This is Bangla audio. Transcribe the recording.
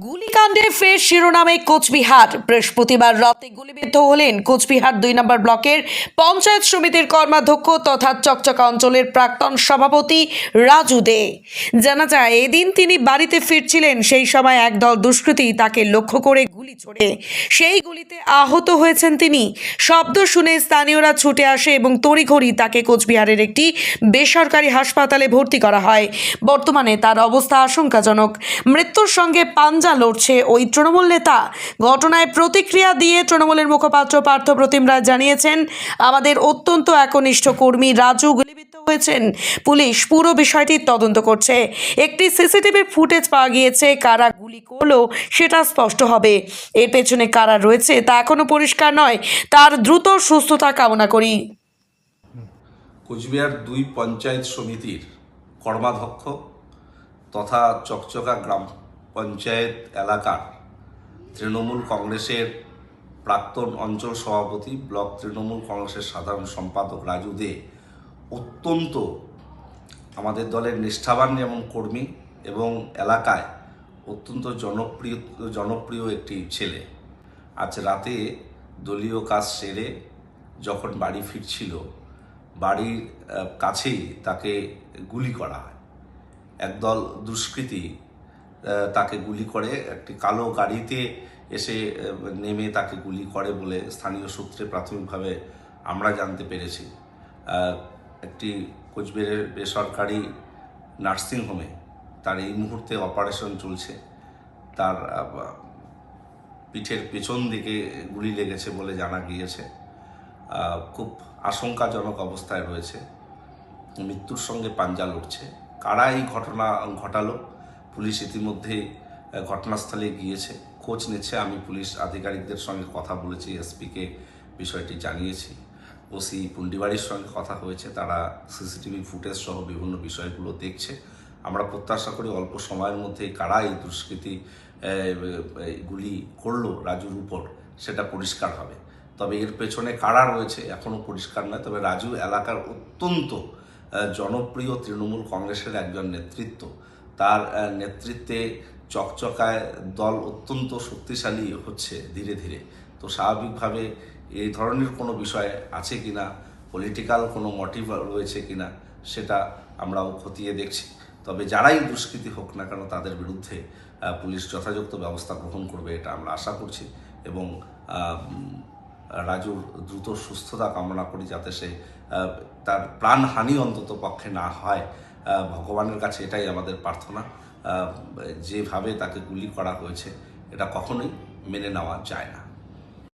গুলিকাণ্ডে ফের শিরোনামে কোচবিহার। বৃহস্পতিবার রাতে গুলিবিদ্ধ হলেন কোচবিহার দুই নম্বর ব্লকের পঞ্চায়েত সমিতির কর্মাধ্যক্ষ তথা চকচকা অঞ্চলের প্রাক্তন সভাপতি রাজু দে। জানা যায়, এদিন তিনি বাড়িতে ফিরছিলেন, সেই সময় একদল দুষ্কৃতী তাকে লক্ষ্য করে গুলি ছোড়ে। সেই গুলিতে আহত হয়েছেন তিনি। শব্দ শুনে স্থানীয়রা ছুটে আসে এবং তড়িঘড়ি তাকে কোচবিহারের একটি বেসরকারি হাসপাতালে ভর্তি করা হয়। বর্তমানে তার অবস্থা আশঙ্কাজনক। মৃত্যুর সঙ্গে পাঞ্জা লড়ছে ওই তৃণমূল নেতা। ঘটনায় প্রতিক্রিয়া দিয়ে তৃণমূলের মুখপাত্র পার্থ প্রতিম রায় জানিয়েছেন, আমাদের অত্যন্ত একনিষ্ঠ কর্মী রাজু গুলিবিদ্ধ হয়েছেন। পুলিশ পুরো বিষয়টি তদন্ত করছে। একটি সিসিটিভি ফুটেজ পাওয়া গিয়েছে, কারা গুলি করল সেটা স্পষ্ট হবে। এর পেছনে কারা রয়েছে তা এখনও পরিষ্কার নয়। তার দ্রুত সুস্থতা কামনা করি। কোচবিহার দুই পঞ্চায়েত সমিতির কর্মাধ্যক্ষ তথা চকচকা গ্রাম পঞ্চায়েত এলাকার তৃণমূল কংগ্রেসের প্রাক্তন অঞ্চল সভাপতি ব্লক তৃণমূল কংগ্রেসের সাধারণ সম্পাদক রাজু দে অত্যন্ত আমাদের দলের নিষ্ঠাবান যেমন কর্মী এবং এলাকায় অত্যন্ত জনপ্রিয় জনপ্রিয় একটি ছেলে। আজ রাতে দলীয় কাজ সেরে যখন বাড়ি ফিরছিল, বাড়ির কাছেই তাকে গুলি করা হয়। একদল দুষ্কৃতী তাকে গুলি করে। একটি কালো গাড়িতে এসে নেমে তাকে গুলি করে বলে স্থানীয় সূত্রে প্রাথমিকভাবে আমরা জানতে পেরেছি। একটি কোচবিহারের বেসরকারি নার্সিংহোমে তার এই মুহূর্তে অপারেশন চলছে। তার পিঠের পেছন দিকে গুলি লেগেছে বলে জানা গিয়েছে। খুব আশঙ্কাজনক অবস্থায় রয়েছে। মৃত্যুর সঙ্গে পাঞ্জা লড়ছে। কারা এই ঘটনা ঘটালো? পুলিশ ইতিমধ্যে ঘটনাস্থলে গিয়েছে। খোঁজ নিচ্ছে, আমি পুলিশ আধিকারিকদের সঙ্গে কথা বলেছি, এসপিকে বিষয়টি জানিয়েছি। ওসি পুন্ডিবাড়ির সঙ্গে কথা হয়েছে, তারা সিসিটিভি ফুটেজ সহ বিভিন্ন বিষয়গুলো দেখছে। আমরা প্রত্যাশা করি অল্প সময়ের মধ্যে কারা এই দুষ্কৃতী গুলি করল রাজুর উপর, সেটা পরিষ্কার হবে। তবে এর পেছনে কারা রয়েছে এখনও পরিষ্কার নয়, তবে রাজু এলাকার অত্যন্ত জনপ্রিয় তৃণমূল কংগ্রেসের একজন নেতৃত্ব। তার নেতৃত্বে চকচকায় দল অত্যন্ত শক্তিশালী হচ্ছে ধীরে ধীরে। তো স্বাভাবিকভাবে এই ধরনের কোনো বিষয় আছে কিনা পলিটিক্যাল কোনো মোটিভ রয়েছে কিনা, সেটা আমরাও খতিয়ে দেখছি। তবে যারাই দুষ্কৃতী হোক না কেন, তাদের বিরুদ্ধে পুলিশ যথাযথ ব্যবস্থা গ্রহণ করবে এটা আমরা আশা করছি এবং রাজুর দ্রুত সুস্থতা কামনা করি যাতে সে তার প্রাণহানি অন্তত পক্ষে না হয়। ভগবানের কাছে এটাই আমাদের প্রার্থনা। যেভাবে তাকে গুলি করা হয়েছে, এটা কখনোই মেনে নেওয়া যায় না।